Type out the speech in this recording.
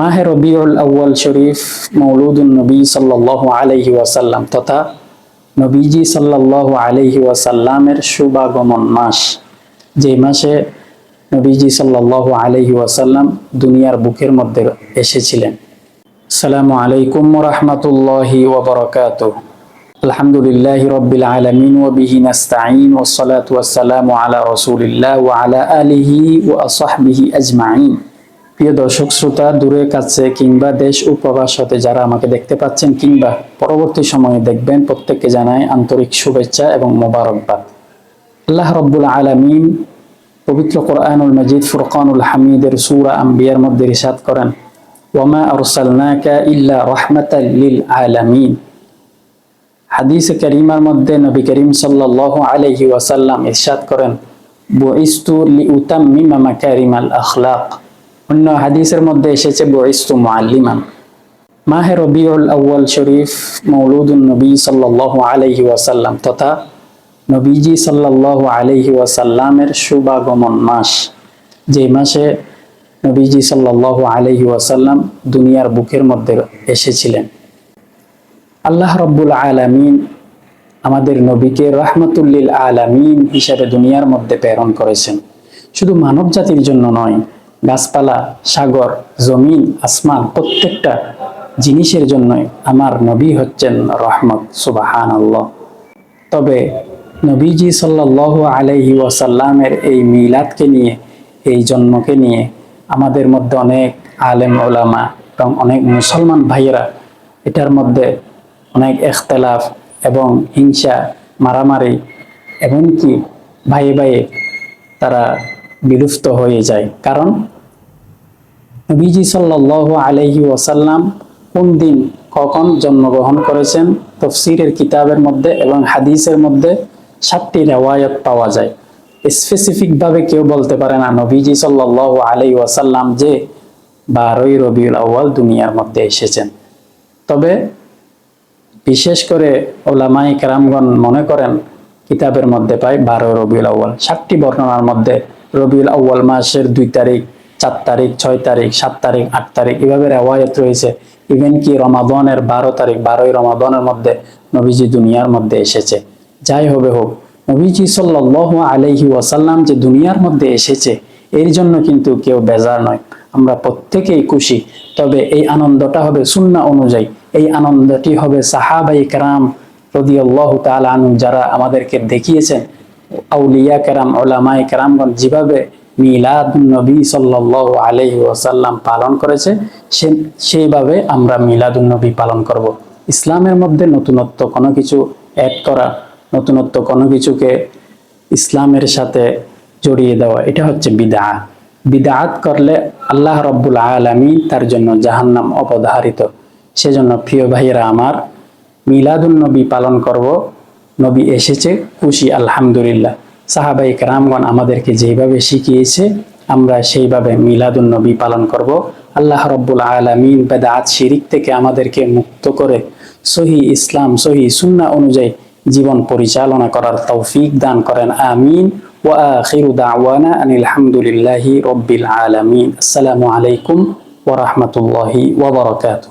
মাহে রবিউল আউ্য়াল শরীফ মৌলুদুল নবী সাল্লাল্লাহু আলাইহি ওয়াসাল্লাম তথা নবীজি সাল্লাল্লাহু আলাইহি ওয়াসাল্লামের শুভাগমন মাস। যে মাসে নবীজি সাল্লাল্লাহু আলাইহি ওয়াসাল্লাম দুনিয়ার বুকের মধ্যে এসেছিলেন। আসসালামু আলাইকুম রহমতুল্লাহি ওবরাকাতুহ। আলহামদুলিল্লাহ রব্বিল আলামিন ওয়া বিহি নাস্তাঈন ওয়াস সালাতু ওয়াস সালামু আলা রাসূলিল্লাহ ওয়া আলা আলিহি ওয়া আসহাবিহি আজমাইন প্রিয় দর্শক, শ্রোতা দূরে কাছে কিংবা দেশ ও প্রবাস হতে যারা আমাকে দেখতে পাচ্ছেন কিংবা পরবর্তী সময়ে দেখবেন, প্রত্যেককে জানাই আন্তরিক শুভেচ্ছা এবং মোবারকবাদ। আল্লাহ রব্বুল আলামিন পবিত্র কোরআনুল মজিদ, ফুরকানুল হামিদের সুরা আম্বিয়ার মধ্যে ইরশাদ করেন, ওয়ামা আরসালনাকা ইল্লা রাহমাতাল লিল আলামিন। হাদিসে করিমার মধ্যে নবী করিম সাল্লাল্লাহু আলাইহি ওয়াসাল্লাম ইরশাদ করেন, বুইস্তু লিউতাম্মিমা মাকারিমাল আখলাক। অন্য হাদিসের মধ্যে এসেছে, বুইস্তু মুআল্লিমান। মাহে রবিউল আউ্য়াল শরীফ মৌলুদুন নবী সাল্লাল্লাহু আলাইহি ওয়াসাল্লাম তথা নবীজি সাল্লাল্লাহু আলাইহি ওয়াসাল্লামের শুভাগমন মাস। যে মাসে নবীজি সাল্লাল্লাহু আলাইহি ওয়াসাল্লাম দুনিয়ার বুকের মধ্যে এসেছিলেন। আল্লাহ রব্বুল আলামিন আমাদের নবীকে রহমতুল্লিল আলামিন হিসাবে দুনিয়ার মধ্যে প্রেরণ করেছেন। শুধু মানব জাতির জন্য নয় গাছপালা, সাগর, জমিন, আসমান প্রত্যেকটা জিনিসের জন্যই আমার নবী হচ্ছেন রহমত সুবাহান আল্লাহ তবে নবীজি সাল্লাহ আলাইহি ওয়াসাল্লামের এই মিলাদকে নিয়ে, এই জন্মকে নিয়ে আমাদের মধ্যে অনেক আলেম ওলামা এবং অনেক মুসলমান ভাইয়েরা এটার মধ্যে অনেক এখতলাফ এবং হিংসা, মারামারি এমনকি ভাইয়ে ভাইয়ে তারা বিলুপ্ত হয়ে যায়। কারণ নবীজি সাল্লাহ আলহি ওয়াসাল্লাম কোন দিন কখন জন্মগ্রহণ করেছেন? তফসিরের কিতাবের মধ্যে এবং হাদিসের মধ্যে সাতটি রেওয়ায়ত পাওয়া যায়। স্পেসিফিকভাবে কেউ বলতে পারে না নবীজি সাল্লাহ আলাই ওয়াসাল্লাম যে বারোই রবিউল আউ্য়াল দুনিয়ার মধ্যে এসেছেন। তবে বিশেষ করে ওলামাই কেরামগণ মনে করেন কিতাবের মধ্যে পাই বারো রবিউল আউ্য়াল। সাতটি বর্ণনার মধ্যে রবিউল আউ্য়াল মাসের দুই তারিখ চার তারিখ, ছয় তারিখ, সাত তারিখ, আট তারিখ এভাবে রেওয়ায়ত রয়েছে। ইভেন কি রমাদনের বারো তারিখ, বারোই রমাদনের মধ্যে নবীজি দুনিয়ার মধ্যে এসেছে। যাই হবে হোক, নবীজি সাল্লাহ আলহি ওয়াসাল্লাম যে দুনিয়ার মধ্যে এসেছে, এর জন্য কিন্তু কেউ বেজার নয়। আমরা প্রত্যেকেই খুশি। তবে এই আনন্দটা হবে সুন্না অনুযায়ী। এই আনন্দটি হবে সাহাবাই কেরাম রদিয়াল্লাহ তালু যারা আমাদেরকে দেখিয়েছেন, আউলিয়া কেরাম ওলামাই কেরামগঞ্জ যেভাবে মিলাদ নবী সাল্লাহ আলহি ওসাল্লাম পালন করেছে, সে, সেইভাবে আমরা মিলাদুন্নবী পালন করব। ইসলামের মধ্যে নতুনত্ব কোনো কিছু অ্যাড করা, নতুনত্ব কোনো কিছুকে ইসলামের সাথে জড়িয়ে দেওয়া, এটা হচ্ছে বিদা বিদাত করলে আল্লাহ রব্বুল আলমী তার জন্য জাহান্নাম অপধারিত। সেজন্য প্রিয় ভাইয়েরা আমার মিলাদুন্নবী পালন করব, নবী এসেছে, খুশি, আলহামদুলিল্লাহ। সাহাবাই রামগণ আমাদেরকে যেভাবে শিখিয়েছে, আমরা সেইভাবে মিলাদুন্নবী পালন করব। আল্লাহ রব্বুল আলমিন বেদাত শিরিক থেকে আমাদেরকে মুক্ত করে সহি ইসলাম, সহি সুন্না অনুযায়ী জীবন পরিচালনা করার তৌফিক দান করেন। আমিন। ও আখিরু দাওয়ানা আনিলহামদুলিল্লাহি রব্বিল আলমিন। আসসালামু আলাইকুম ওরহমতুল্লাহি ওবরকাতু